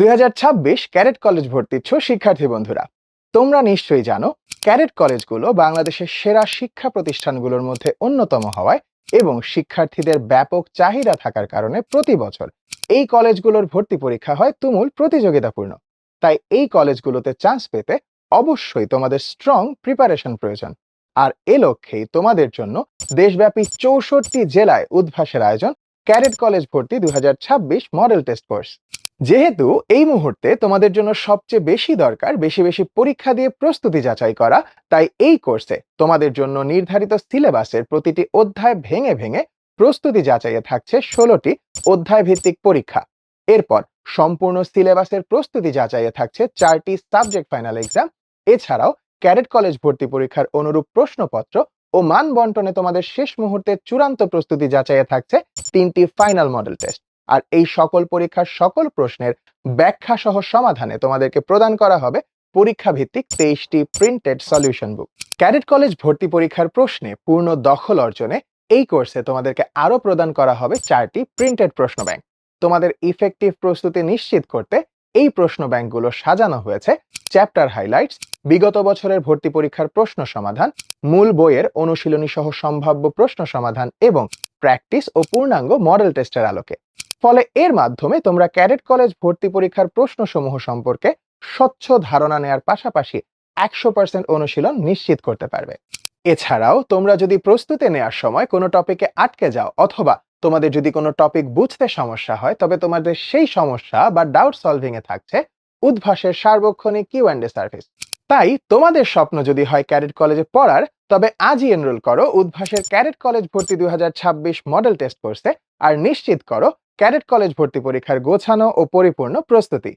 দুই carat college ভর্তিচ্ছ শিক্ষার্থী বন্ধুরা, তোমরা নিশ্চয়ই জানো ক্যারেট কলেজগুলো বাংলাদেশের সেরা শিক্ষা প্রতিষ্ঠানগুলোর মধ্যে অন্যতম হওয়ায় এবং শিক্ষার্থীদের ব্যাপক চাহিদা থাকার কারণে প্রতি বছর এই কলেজগুলোর ভর্তি পরীক্ষা হয় তুমুল প্রতিযোগিতাপূর্ণ। তাই এই কলেজগুলোতে চান্স পেতে অবশ্যই তোমাদের স্ট্রং প্রিপারেশন প্রয়োজন। আর এ লক্ষ্যেই তোমাদের জন্য দেশব্যাপী চৌষট্টি জেলায় উদ্ভাসের আয়োজন ক্যারেট কলেজ ভর্তি দুই হাজার ছাব্বিশ মডেল টেস্ট কোর্স যেহেতু এই মুহূর্তে তোমাদের জন্য সবচেয়ে বেশি দরকার বেশি বেশি পরীক্ষা দিয়ে প্রস্তুতি যাচাই করা, তাই এই কোর্সে তোমাদের জন্য নির্ধারিত সিলেবাসের প্রতিটি অধ্যায় ভেঙে ভেঙে প্রস্তুতি যাচাইয়ে থাকছে ষোলোটি অধ্যায় ভিত্তিক পরীক্ষা। এরপর সম্পূর্ণ সিলেবাসের প্রস্তুতি যাচাইয়ে থাকছে চারটি সাবজেক্ট ফাইনাল এক্সাম। এছাড়াও ক্যাডেট কলেজ ভর্তি পরীক্ষার অনুরূপ প্রশ্নপত্র ও মান বন্টনে তোমাদের শেষ মুহূর্তে চূড়ান্ত প্রস্তুতি যাচাইয়ে থাকছে তিনটি ফাইনাল মডেল টেস্ট। আর এই সকল পরীক্ষার সকল প্রশ্নের ব্যাখ্যা সহ সমাধানে তোমাদেরকে প্রদান করা হবে পরীক্ষা ভিত্তিক তেইশটি printed solution book cadet college ভর্তি পরীক্ষার প্রশ্নে পূর্ণ দখল অর্জনে এই কোর্সে তোমাদেরকে আরও প্রদান করা হবে চারটি প্রিন্টেড প্রশ্ন ব্যাংক তোমাদের ইফেক্টিভ প্রস্তুতি নিশ্চিত করতে এই প্রশ্ন ব্যাংকগুলো সাজানো হয়েছে চ্যাপ্টার হাইলাইটস বিগত বছরের ভর্তি পরীক্ষার প্রশ্ন সমাধান, মূল বইয়ের অনুশীলনী সহ সম্ভাব্য প্রশ্ন সমাধান এবং প্র্যাকটিস ও পূর্ণাঙ্গ মডেল টেস্টের আলোকে। ফলে এর মাধ্যমে তোমরা ক্যাডেট কলেজ ভর্তি পরীক্ষার প্রশ্নসমূহ সম্পর্কে স্বচ্ছ ধারণা নেয়ার পাশাপাশি একশো পার্সেন্ট অনুশীলন নিশ্চিত করতে পারবে। এছাড়াও তোমরা যদি প্রস্তুতি নেওয়ার সময় কোনো টপিকে আটকে যাও অথবা তোমাদের যদি কোনো টপিক বুঝতে সমস্যা হয়, তবে তোমাদের সেই সমস্যা বা ডাউট সলভিং এ থাকছে উদ্ভাসের সার্বক্ষণিক কিউ অ্যান্ড সার্ভিস তাই তোমাদের স্বপ্ন যদি হয় ক্যাডেট কলেজে পড়ার, তবে আজই এনরোল করো উদ্ভাসের ক্যাডেট কলেজ ভর্তি দুই হাজার ছাব্বিশ মডেল টেস্ট কোর্সে আর নিশ্চিত করো ক্যাডেট কলেজ ভর্তি পরীক্ষার গোছানো ও পরিপূর্ণ প্রস্তুতি।